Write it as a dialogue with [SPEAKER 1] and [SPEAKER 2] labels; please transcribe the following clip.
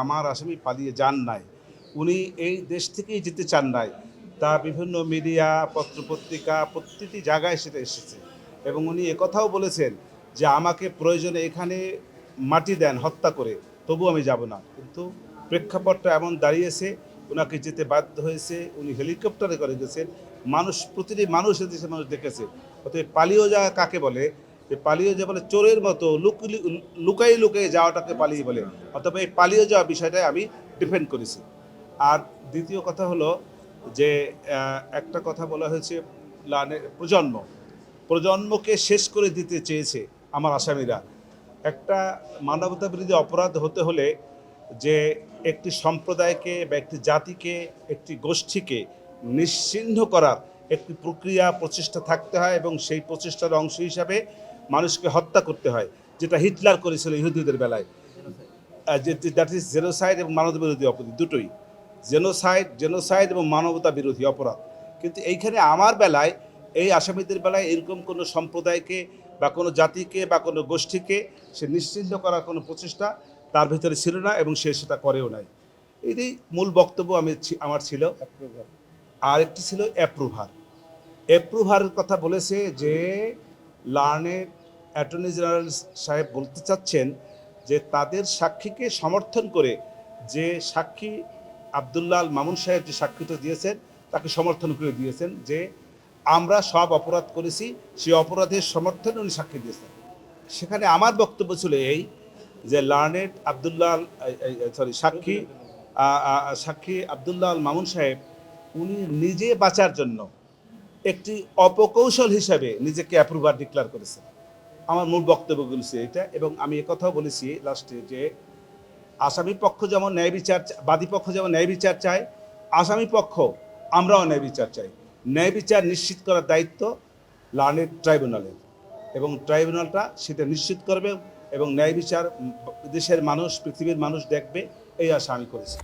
[SPEAKER 1] আমার আসামি পালিয়ে যান নাই। উনি এই দেশ থেকেই যেতে চান নাই। তা বিভিন্ন মিডিয়া, পত্রপত্রিকা প্রতিটি জায়গায় সেটা এসেছে এবং উনি একথাও বলেছেন যে আমাকে প্রয়োজনে এখানে মাটি দেন, হত্যা করে তবু আমি যাব না। কিন্তু প্রেক্ষাপটটা এমন দাঁড়িয়েছে ওনাকে যেতে বাধ্য হয়েছে, উনি হেলিকপ্টারে করে গেছেন। মানুষ, প্রতিটি মানুষ এদেশে মানুষ দেখেছে। অতএব পালিয়ে যাওয়া কাকে বলে? পালিয়ে যাওয়া বলে চোরের মতো লুকুলি লুকাই লুকাই যাওয়াটাকে পালিয়ে বলে। অথবা এই পালিয়ে যাওয়া বিষয়টাই আমি ডিফেন্ড করেছি। আর দ্বিতীয় কথা হলো যে একটা কথা বলা হয়েছে লানে- প্রজন্ম। প্রজন্মকে শেষ করে দিতে চেয়েছে আমার আসামিরা। একটা মানবতা বিরোধী অপরাধ হতে হলে যে, একটি সম্প্রদায়কে বা একটি জাতিকে, একটি গোষ্ঠীকে নিশ্চিহ্ন করার একটি প্রক্রিয়া, প্রচেষ্টা থাকতে হয় এবং সেই প্রচেষ্টার অংশ হিসাবে মানুষকে হত্যা করতে হয়, যেটা হিটলার করেছিল ইহুদিদের বেলায়। দ্যাট ইজ জেনোসাইড এবং মানবতা বিরোধী অপরাধ, দুটোই। জেনোসাইড জেনোসাইড এবং মানবতা বিরোধী অপরাধ। কিন্তু এইখানে আমার বেলায়, এই আসামিদের বেলায় এরকম কোনো সম্প্রদায়কে বা কোনো জাতিকে বা কোনো গোষ্ঠীকে সে নিশ্চিন্ত করার কোনো প্রচেষ্টা তার ভিতরে ছিল না এবং সে সেটা করেও নাই। এটাই মূল বক্তব্য আমি আমার ছিল। আর একটি ছিল অ্যাপ্রুভার অ্যাপ্রুভারের কথা বলেছে যে লার্নের অ্যাটর্নি জেনারেল সাহেব বলতে চাচ্ছেন যে তাদের সাক্ষীকে সমর্থন করে যে সাক্ষী আবদুল্লাহ আল মামুন সাহেব যে সাক্ষীটা দিয়েছেন, তাকে সমর্থন করে দিয়েছেন যে আমরা সব অপরাধ করেছি, সেই অপরাধের সমর্থনে উনি সাক্ষী দিয়েছেন। সেখানে আমার বক্তব্য ছিল এই যে লার্নেড আবদুল্লাহ সরি সাক্ষী সাক্ষী আবদুল্লাহ আল মামুন সাহেব, উনি নিজে বাঁচার জন্য একটি অপকৌশল হিসাবে নিজেকে অ্যাপ্রুভার ডিক্লেয়ার করেছেন। আমার মূল বক্তব্যগুলো ছিল এটা এবং আমি একথাও বলেছি লাস্টে যে আসামি পক্ষ যেমন ন্যায় বিচার বাদী পক্ষ যেমন ন্যায় বিচার চায়, আসামি পক্ষ আমরাও ন্যায় বিচার চাই। ন্যায় বিচার নিশ্চিত করার দায়িত্ব লার্নের ট্রাইব্যুনালের এবং ট্রাইব্যুনালটা সেটা নিশ্চিত করবে এবং ন্যায় বিচার দেশের মানুষ, পৃথিবীর মানুষ দেখবে, এই আশা আমি করেছি।